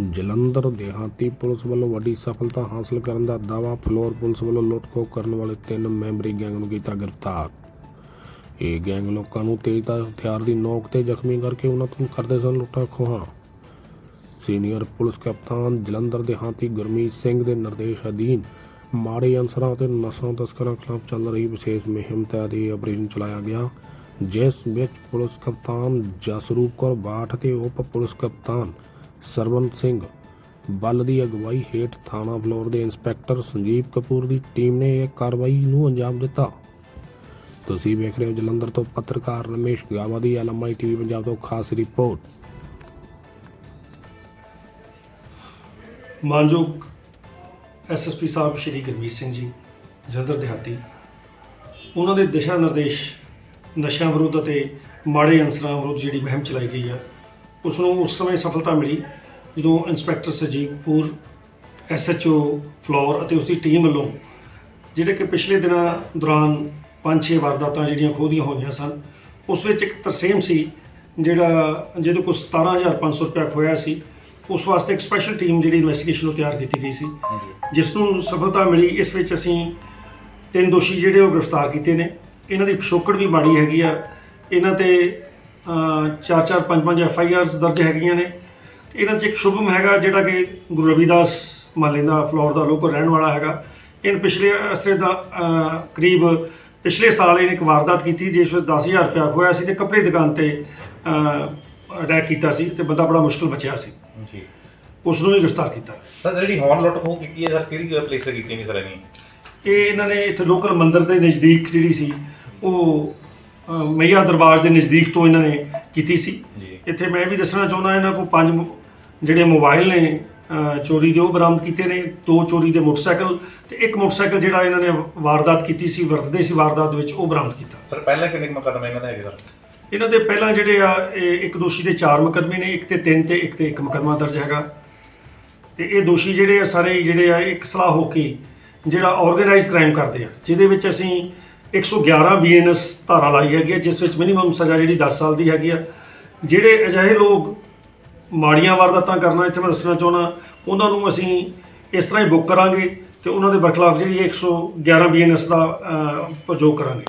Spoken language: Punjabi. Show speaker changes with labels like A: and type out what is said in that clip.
A: ਜਲੰਧਰ ਦੇਹਾਤੀ ਪੁਲਿਸ ਵੱਲੋਂ ਵੱਡੀ ਸਫਲਤਾ ਹਾਸਲ ਕਰਨ ਦਾ ਦਾਅਵਾ, ਫਲੋਰ ਪੁਲਿਸ ਵੱਲੋਂ ਲੁੱਟਖੋ ਕਰਨ ਵਾਲੇ ਤਿੰਨ ਮੈਂਬਰੀ ਗੈਂਗ ਨੂੰ ਕੀਤਾ ਗ੍ਰਿਫਤਾਰ। ਇਹ ਗੈਂਗ ਲੋਕਾਂ ਨੂੰ ਤੇਜ਼ਧਾਰ ਹਥਿਆਰ ਦੀ ਨੋਕ ਤੇ ਜ਼ਖਮੀ ਕਰਕੇ ਉਹਨਾਂ ਤੋਂ ਕਰਦੇ ਸਨ ਲੁੱਟਾਂ ਖੋਹਾਂ ਸੀਨੀਅਰ ਪੁਲਿਸ ਕਪਤਾਨ ਜਲੰਧਰ ਦੇਹਾਤੀ ਗੁਰਮੀਤ ਸਿੰਘ ਦੇ ਨਿਰਦੇਸ਼ ਅਧੀਨ ਮਾੜੇ ਅਨਸਰਾਂ ਅਤੇ ਨਸ਼ਾ ਤਸਕਰਾਂ ਖਿਲਾਫ ਚੱਲ ਰਹੀ ਵਿਸ਼ੇਸ਼ ਮੁਹਿੰਮ ਤਹਿਤ ਇਹ ਆਪਰੇਸ਼ਨ ਚਲਾਇਆ ਗਿਆ, ਜਿਸ ਵਿੱਚ ਪੁਲਿਸ ਕਪਤਾਨ ਜਸਰੂਪ ਕੌਰ ਬਾਠ ਅਤੇ ਉਪ ਪੁਲਿਸ ਕਪਤਾਨ ਸਰਵੰਤ ਸਿੰਘ। ਬਲ ਦੀ ਅਗਵਾਈ ਹੇਠ ਥਾਣਾ ਫਲੋਰ ਦੇ ਇੰਸਪੈਕਟਰ ਸੰਜੀਵ ਕਪੂਰ ਦੀ ਟੀਮ ਨੇ ਇਹ ਕਾਰਵਾਈ ਨੂੰ ਅੰਜਾਮ ਦਿੱਤਾ। ਤੁਸੀਂ ਵੇਖ ਰਹੇ ਹੋ ਜਲੰਧਰ ਤੋਂ ਪੱਤਰਕਾਰ ਰਮੇਸ਼ ਗਾਵਾ ਦੀ ਐਲਐਮਆਈ ਟੀਵੀ ਪੰਜਾਬ ਤੋਂ ਖਾਸ ਰਿਪੋਰਟ।
B: ਮਾਨਯੋਗ ਐਸਐਸਪੀ ਸਾਹਿਬ ਸ਼੍ਰੀ ਗੁਰਮੀਤ ਸਿੰਘ ਜੀ, ਜਲੰਧਰ ਦਿਹਾਤੀ। ਉਹਨਾਂ ਦੇ ਦਿਸ਼ਾ ਨਿਰਦੇਸ਼ ਨਸ਼ਿਆਂ ਵਿਰੁੱਧ ਅਤੇ ਮਾੜੇ ਅਨਸਰਾਂ ਵਿਰੁੱਧ ਜਿਹੜੀ ਮੁਹਿੰਮ ਚਲਾਈ ਗਈ ਹੈ ਉਸ ਨੂੰ ਉਸ ਸਮੇਂ ਸਫਲਤਾ ਮਿਲੀ ਜਦੋਂ ਇੰਸਪੈਕਟਰ ਸਜੀਵਪੁਰ ਐਸਐਚਓ ਫਲੋਰ ਅਤੇ ਉਸ ਦੀ ਟੀਮ ਵੱਲੋਂ ਜਿਹੜੇ ਕਿ ਪਿਛਲੇ ਦਿਨਾਂ ਦੌਰਾਨ ਪੰਜ ਛੇ ਵਾਰਦਾਤਾਂ ਜਿਹੜੀਆਂ ਖੋਦੀਆਂ ਹੋਈਆਂ ਸਨ ਉਸ ਵਿੱਚ ਇੱਕ ਤਰਸੇਮ ਸੀ ਜਿਹੜਾ ਜਿਹਦੇ ਕੋਲ 17500 ਰੁਪਇਆ ਖੋਇਆ ਸੀ। ਉਸ ਵਾਸਤੇ ਇੱਕ ਸਪੈਸ਼ਲ ਟੀਮ ਜਿਹੜੀ ਇਨਵੈਸਟੀਗੇਸ਼ਨ ਨੂੰ ਤਿਆਰ ਕੀਤੀ ਗਈ ਸੀ। ਜਿਸ ਨੂੰ ਸਫਲਤਾ ਮਿਲੀ ਇਸ ਵਿੱਚ ਅਸੀਂ ਤਿੰਨ ਦੋਸ਼ੀ ਜਿਹੜੇ ਉਹ ਗ੍ਰਿਫਤਾਰ ਕੀਤੇ ਨੇ। ਇਹਨਾਂ ਦੀ ਪਿਛੋਕੜ ਵੀ ਮਾੜੀ ਹੈਗੀ ਆ। ਇਹਨਾਂ ਤੇ ਚਾਰ ਚਾਰ ਪੰਜ ਪੰਜ ਐਫ ਆਈ ਆਰਸ ਦਰਜ ਹੈਗੀਆਂ ਨੇ। ਇਹਨਾਂ 'ਚ ਇੱਕ ਸ਼ੁਭਮ ਹੈਗਾ ਜਿਹੜਾ ਕਿ ਗੁਰੂ ਰਵਿਦਾਸ ਮਾਲੇ ਦਾ ਫਲੋਰ ਦਾ ਲੋਕਲ ਰਹਿਣ ਵਾਲਾ ਹੈਗਾ। ਇਹਨ ਪਿਛਲੇ ਅਸਰੇ ਦਾ ਕਰੀਬ ਪਿਛਲੇ ਸਾਲ ਇਹਨੇ ਇੱਕ ਵਾਰਦਾਤ ਕੀਤੀ ਜਿਸ ਵਿੱਚ 10000 ਰੁਪਇਆ ਖੋਇਆ ਸੀ ਤੇ ਕੱਪੜੇ ਦੀ ਦੁਕਾਨ ਤੇ ਅਟੈਕ ਕੀਤਾ ਸੀ ਤੇ ਬੰਦਾ ਬੜਾ ਮੁਸ਼ਕਲ ਬਚਿਆ ਸੀ।
C: ਜੀ।
B: ਉਸ ਨੂੰ ਵੀ ਗ੍ਰਿਫਤਾਰ ਕੀਤਾ।
C: ਸਰ ਜਿਹੜੀ ਹੋਣ ਲੁੱਟ ਖੋਹ ਕੀਤੀ ਹੈ ਸਰ ਕਿਹੜੀ ਪਲੇਸ ਤੇ ਕੀਤੀ ਨਹੀਂ ਸਰ ਇਹਨੀ?
B: ਇਹ ਇਹਨਾਂ ਨੇ ਇੱਥੇ ਲੋਕਲ ਮੰਦਿਰ ਦੇ ਨਜ਼ਦੀਕ ਜਿਹੜੀ ਸੀ ਉਹ ਮਈਆ ਦਰਬਾਰ ਦੇ ਨਜ਼ਦੀਕ ਤੋਂ ਇਹਨਾਂ ਨੇ ਕੀਤੀ ਸੀ।
C: ਜੀ।
B: ਇੱਥੇ ਮੈਂ ਵੀ ਦੱਸਣਾ ਚਾਹੁੰਦਾ ਇਹਨਾਂ ਕੋਲ ਪੰਜ ਮੋ- ਜਿਹੜੇ ਮੋਬਾਈਲ ਨੇ ਚੋਰੀ ਦੇ ਉਹ ਬਰਾਮਦ ਕੀਤੇ ਨੇ ਦੋ ਚੋਰੀ ਦੇ ਮੋਟਰਸਾਈਕਲ ਤੇ ਇੱਕ ਮੋਟਰਸਾਈਕਲ ਜਿਹੜਾ ਇਹਨਾਂ ਨੇ ਵਾਰਦਾਤ ਕੀਤੀ ਸੀ ਵਰਤਦੇ ਸੀ ਵਾਰਦਾਤ ਵਿੱਚ ਉਹ ਬਰਾਮਦ ਕੀਤਾ।
C: ਸਰ ਪਹਿਲਾਂ ਕਿੰਨੇ ਕੁ ਮੁਕੱਦਮੇ ਇਹਨਾਂ ਦੇ ਹੈਗੇ ਸਰ?
B: ਇਹਨਾਂ ਦੇ ਪਹਿਲਾਂ ਜਿਹੜੇ ਆ ਇਹ ਇੱਕ ਦੋਸ਼ੀ ਦੇ ਚਾਰ ਮੁਕੱਦਮੇ ਨੇ ਇੱਕ ਤੇ ਤਿੰਨ ਤੇ ਇੱਕ ਤੇ ਇੱਕ ਮੁਕੱਦਮਾ ਦਰਜ ਹੈਗਾ। ਤੇ ਇਹ ਦੋਸ਼ੀ ਜਿਹੜੇ ਆ ਸਾਰੇ ਹੀ ਜਿਹੜੇ ਆ ਇੱਕ ਸਲਾਹ ਹੋ ਕੇ ਜਿਹੜਾ ਆਰਗੇਨਾਈਜ਼ ਕ੍ਰਾਈਮ ਕਰਦੇ ਆ ਜਿਹਦੇ ਵਿੱਚ ਅਸੀਂ 111 ਬੀਐਨਐਸ ਧਾਰਾ ਲਾਈ ਹੈਗੀ ਹੈ ਜਿਸ ਵਿੱਚ ਮਿਨੀਮਮ ਸਜ਼ਾ ਜਿਹੜੀ 10 ਸਾਲ ਦੀ ਹੈਗੀ ਆ। ਜਿਹੜੇ ਅਜਿਹੇ ਲੋਕ ਮਾੜੀਆਂ ਵਾਰਦਾਤਾਂ ਕਰਨਾ ਇੱਥੇ ਮੈਂ ਦੱਸਣਾ ਚਾਹੁੰਦਾ ਉਹਨਾਂ ਨੂੰ ਅਸੀਂ ਇਸ ਤਰ੍ਹਾਂ ਹੀ ਬੁੱਕ ਕਰਾਂਗੇ ਤੇ ਉਹਨਾਂ ਦੇ ਬਰਖਲਾਫ ਜਿਹੜੀ 111 ਬੀਐਨਐਸ ਦਾ ਅਹ, ਪ੍ਰਯੋਗ ਕਰਾਂਗੇ।